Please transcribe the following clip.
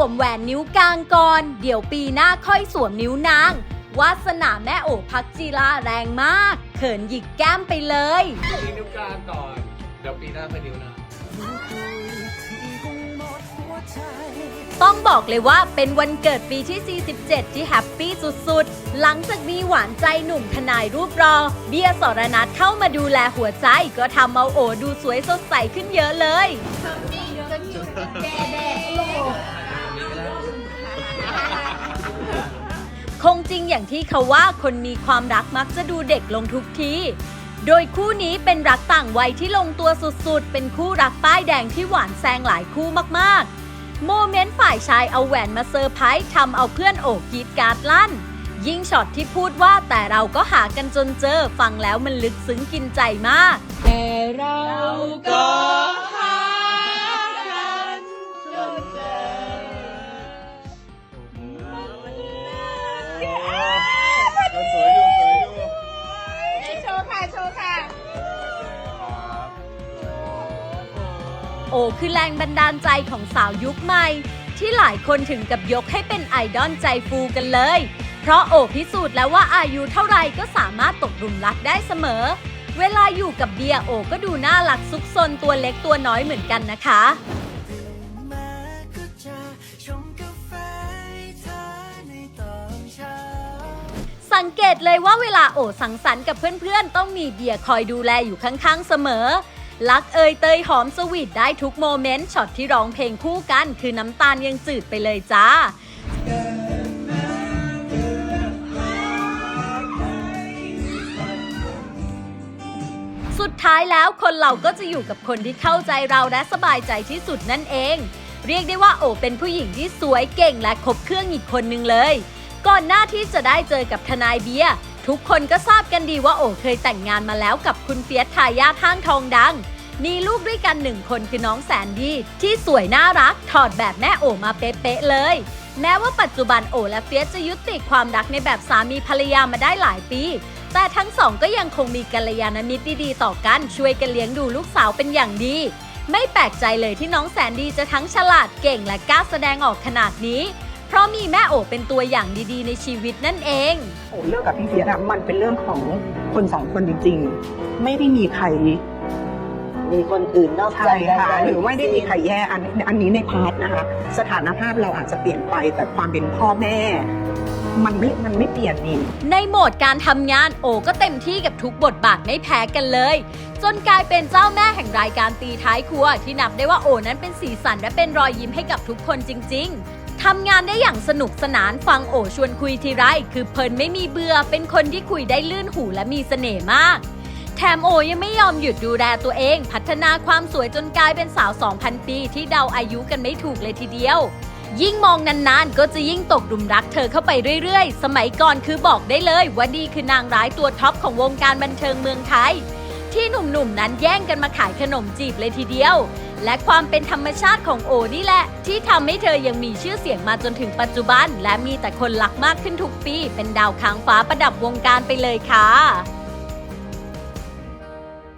วมแหวนนิ้วกลางก่อน เดี๋ยวปีหน้าค่อยสวมนิ้วนาง วาสนาแม่โอพักจีลาแรงมาก เขินหยิกแก้มไปเลยปีนิ้วกลางก่อน เดี๋ยวปีหน้าไปนิ้วนาง ต้องบอกเลยว่าเป็นวันเกิดปีที่ 47 ที่แฮปปี้สุดๆ หลังจากมีหวานใจหนุ่มทนายรูปรอ เบียร์สรนัทเข้ามาดูแลหัวใจก็ทำเอาโอดูสวยสดใสขึ้นเยอะเลย คงจริงอย่างที่เขาว่าคนมีความรักมักจะดูเด็กลงทุกที โดยคู่นี้เป็นรักต่างวัยที่ลงตัวสุดๆ เป็นคู่รักป้ายแดงที่หวานแซงหลายคู่มากๆ โมเมนต์ฝ่ายชายเอาแหวนมาเซอร์ไพรส์ทำเอาเพื่อนโอบกรีดการ์ดลั่น ยิ่งช็อตที่พูดว่าแต่เราก็หากันจนเจอ ฟังแล้วมันลึกซึ้งกินใจมากแโอคือแรงบันดาลใจของสาวยุคใหม่ ที่หลายคนถึงกับยกให้เป็นไอดอลใจฟูกันเลย เพราะโอพิสูจน์แล้วว่าอายุเท่าไรก็สามารถตกหลุมรักได้เสมอ เวลาอยู่กับเบียโอก็ดูน่ารักซุกซนตัวเล็กตัวน้อยเหมือนกันนะคะสังเกตเลยว่าเวลาโอสังสรรค์กับเพื่อนๆ ต้องมีเบียร์คอยดูแลอยู่ข้างๆ เสมอ รักเอยเตยหอมสวีทได้ทุกโมเมนต์ช็อตที่ร้องเพลงคู่กัน คือน้ำตาลยังจืดไปเลยจ้าสุดท้ายแล้วคนเราก็จะอยู่กับคนที่เข้าใจเราและสบายใจที่สุดนั่นเอง เรียกได้ว่าโอเป็นผู้หญิงที่สวยเก่งและครบเครื่องอีกคนหนึ่งเลย ก่อนหน้าที่จะได้เจอกับทนายเบียร์ ทุกคนก็ทราบกันดีว่าโอ๋เคยแต่งงานมาแล้วกับคุณเฟียสทายาทห้างทองดัง มีลูกด้วยกันหนึ่งคนคือน้องแสนดี ที่สวยน่ารัก ถอดแบบแม่โอ๋มาเป๊ะๆเลย แม้ว่าปัจจุบันโอ๋และเฟียสจะยุติความรักในแบบสามีภรรยามาได้หลายปี แต่ทั้งสองก็ยังคงมีกัลยาณมิตรดีๆต่อกันช่วยกันเลี้ยงดูลูกสาวเป็นอย่างดี ไม่แปลกใจเลยที่น้องแสนดีจะทั้งฉลาดเก่งและกล้าแสดงออกขนาดนี้ เพราะมีแม่โอเป็นตัวอย่างดีๆ ในชีวิตนั่นเอง โอ้เรื่องกับพี่เฟียสอะมันเป็นเรื่องของคนสองคนจริงๆ ไม่ได้มีใครมีคนอื่นนอกใจใช่ค่ะกันหรือไม่ได้มีใครแย่อันอันนี้ในพาร์ทนะคะ สถานภาพเราอาจจะเปลี่ยนไปแต่ความเป็นพ่อแม่ มันไม่มันไม่เปลี่ยนนี่ ในโหมดการทำงานโอก็เต็มที่กับทุกบทบาทไม่แพ้กันเลย จนกลายเป็นเจ้าแม่แห่งรายการตีท้ายครัว ที่นับได้ว่าโอนั้นเป็นสีสันและเป็นรอยยิ้มให้กับทุกคนจริง ๆ ทำงานได้อย่างสนุกสนานฟังโอชวนคุยทีไรคือเพลินไม่มีเบื่อเป็นคนที่คุยได้ลื่นหูและมีเสน่ห์มาก แถมโอยังไม่ยอมหยุดดูแลตัวเอง พัฒนาความสวยจนกลายเป็นสาว 2,000 ปี ที่เดาอายุกันไม่ถูกเลยทีเดียว ยิ่งมองนานๆ ก็จะยิ่งตกหลุมรักเธอเข้าไปเรื่อยๆ สมัยก่อนคือบอกได้เลยว่าดีคือนางร้ายตัวท็อปของวงการบันเทิงเมืองไทยที่หนุ่มๆนั้นแย่งกันมาขายขนมจีบเลยทีเดียว และความเป็นธรรมชาติของโอนี่แหละ ที่ทำให้เธอยังมีชื่อเสียงมาจนถึงปัจจุบัน และมีแต่คนรักมากขึ้นทุกปี เป็นดาวค้างฟ้าประดับวงการไปเลยค่ะ